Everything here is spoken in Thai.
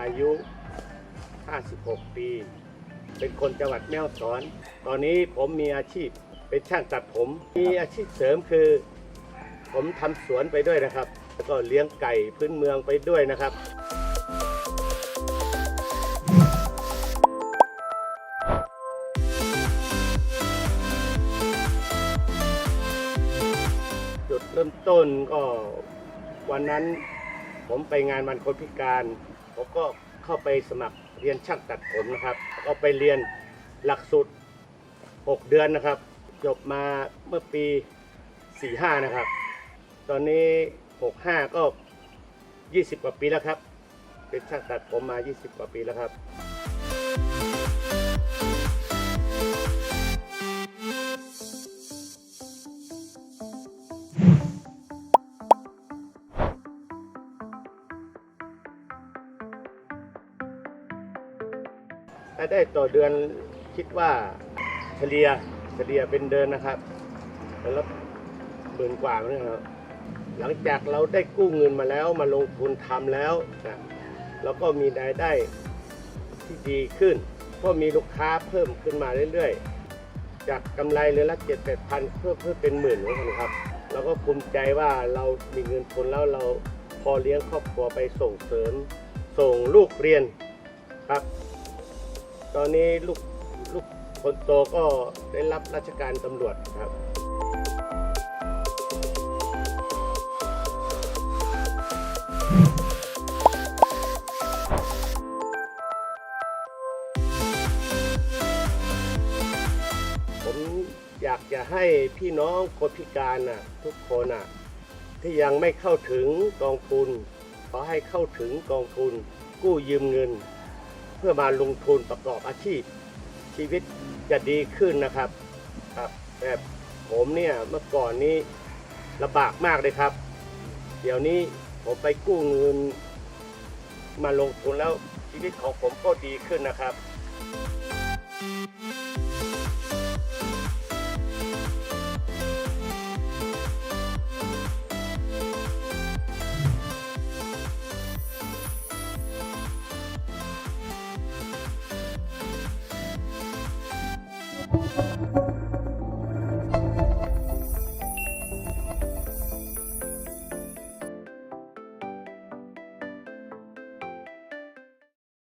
อายุ 56 ปี เป็นคนจังหวัดแม่ฮ่องสอน ตอนนี้ผมมีอาชีพเป็นช่างตัดผม มีอาชีพเสริมคือ ผมทำสวนไปด้วยนะครับ แล้วก็เลี้ยงไก่พื้นเมืองไปด้วยนะครับ จุดเริ่มต้นก็วันนั้นผมไปงานวันคนพิการ ผมก็เข้าไปสมัครเรียนช่างตัดผมนะครับ ก็ไปเรียนหลักสูตร 6 เดือนนะครับ จบมาเมื่อปี 45 นะครับ ตอนนี้ 65 ก็ 20 กว่าปีแล้วครับ เป็นช่างตัดผมมา 20 กว่าปีแล้วครับ รายได้ต่อเดือนคิดว่าเฉลี่ยเฉลี่ยเป็นเดือนนะครับแล้วหมื่นกว่าเหมือนกันครับหลังจากเราได้กู้เงินมาแล้วมาลงทุนทำแล้วนะเราก็มีรายได้ที่ดีขึ้นเพราะมีลูกค้าเพิ่มขึ้นมาเรื่อยๆ จากกำไรเรือนละเจ็ดแปดพันเพิ่มเพิ่มเป็นหมื่นนกันครับเราก็ภูมิใจว่าเรามีเงินทุนแล้วเราพอเลี้ยงครอบครัวไปส่งเสริมส่งลูกเรียนครับ ตอนนี้ลูกลูกคนโตก็ได้รับราชการตำรวจครับ ผมอยากจะให้พี่น้องคนพิการน่ะทุกคนน่ะที่ยังไม่เข้าถึงกองทุน ขอให้เข้าถึงกองทุนกู้ยืมเงิน เพื่อมาลงทุนประกอบอาชีพ ชีวิตจะดีขึ้นนะครับครับแต่ผมเนี่ยเมื่อก่อนนี้ลำบากมากเลยครับ เดี๋ยวนี้ผมไปกู้เงินมาลงทุนแล้วชีวิตของผมก็ดีขึ้นนะครับ